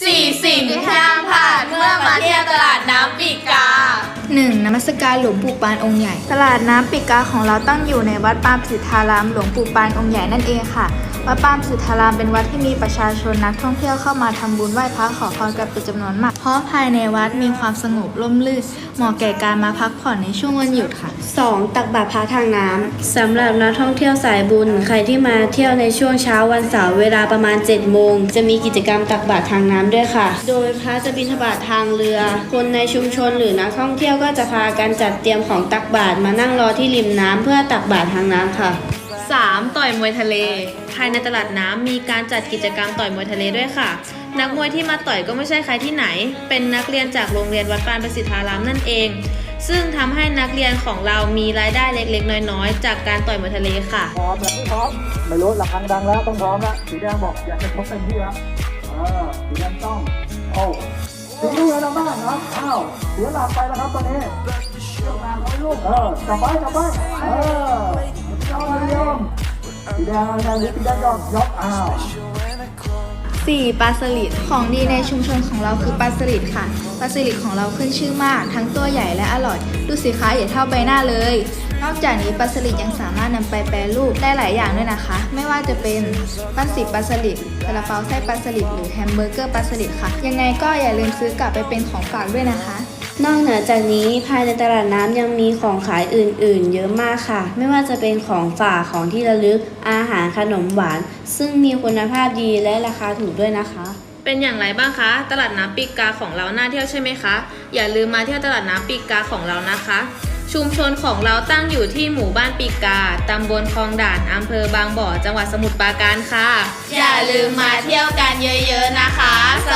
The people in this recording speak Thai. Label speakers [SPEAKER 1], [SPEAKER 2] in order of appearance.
[SPEAKER 1] สี่สิ่งที่ห้ามพลาดเมื่อมาเที่ยวตลาดน้ำปีกา
[SPEAKER 2] 1. นมัสการหลวงปู่ปานองค์ใหญ่ ตลาดน้ำปิกาของเราตั้งอยู่ในวัดปามสิทธารามหลวงปู่ปานองค์ใหญ่นั่นเองค่ะ วัดปามสิทธารามเป็นวัดที่มีประชาชนนักท่องเที่ยวเข้ามาทำบุญไหว้พระขอพรกันเป็นจำนวนมาก เพราะภายในวัดมีความสงบร่มรื่นเหมาะแก่การมาพักผ่อนในช่วงวันหยุดค่ะ
[SPEAKER 3] 2. ตักบาตรพระทางน้ำสำหรับนักท่องเที่ยวสายบุญใครที่มาเที่ยวในช่วงเช้าวันเสาร์เวลาประมาณ7โมงจะมีกิจกรรมตักบาตรทางน้ำด้วยค่ะ โดยพระจะบิณฑบาตทางเรือ คนในชุมชนหรือนักท่องเที่ยวก็จะพากันจัดเตรียมของตักบาตรมานั่งรอที่ริมน้ำเพื่อตักบาตรทางน้ำค่ะ
[SPEAKER 4] 3. ต่อยมวยทะเล ภายในตลาดน้ำมีการจัดกิจกรรมต่อยมวยทะเลด้วยค่ะ นักมวยที่มาต่อยก็ไม่ใช่ใครที่ไหน เป็นนักเรียนจากโรงเรียนวัดปานประสิทธารามนั่นเอง ซึ่งทำให้นักเรียนของเรามีรายได้เล็กๆ น้อยๆ จากการต่อยมวยทะเลค่ะ
[SPEAKER 5] พร้อมแบบไม่พร้อมไม่รู้ระฆังดังแล้วต้องพร้อมแล้วสีแดงบอกอยากจะชกเต็มที่แล้วเออสีแดงต้องโอ้สีน้ำเงินเราบ้างครับอ้าวเสียหลักไปแล้วครับตอนนี้เรื่องงานเขาลูกเออกลับไปกลับไปเออ ยอมสีแดงอะไรนะสีแดงยอมยกอ้าว
[SPEAKER 2] 4. ปลาสลิดของดีในชุมชนของเราคือปลาสลิดค่ะปลาสลิดของเราขึ้นชื่อมาก ทั้งตัวใหญ่และอร่อย ดูสิคะใหญ่เท่าใบหน้าเลย นอกจากนี้ปลาสลิดยังสามารถนำไปแปรรูปได้หลายอย่างด้วยนะคะ ไม่ว่าจะเป็นปั้นสิบปลาสลิดซาลาเปาไส้ปลาสลิดหรือแฮมเบอร์เกอร์ปลาสลิดค่ะ ยังไงก็อย่าลืมซื้อกลับไปเป็นของฝากด้วยนะคะ
[SPEAKER 3] นอกเหนือจากนี้ภายในตลาดน้ำยังมีของขายอื่น ๆ เยอะมากค่ะ ไม่ว่าจะเป็นของฝากของที่ระลึกอาหารขนมหวาน ซึ่งมีคุณภาพดีและราคาถูกด้วยนะคะ
[SPEAKER 4] เป็นอย่างไรบ้างคะ ตลาดน้ำปีกาของเราน่าเที่ยวใช่ไหมคะ อย่าลืมมาเที่ยวตลาดน้ำปีกาของเรานะคะ ชุมชนของเราตั้งอยู่ที่หมู่บ้านปีกาตำบลคลองด่านอำเภอบางบ่อ จังหวัดสมุทรปราการค่ะ
[SPEAKER 1] อย่าลืมมาเที่ยวกันเยอะ ๆ นะคะส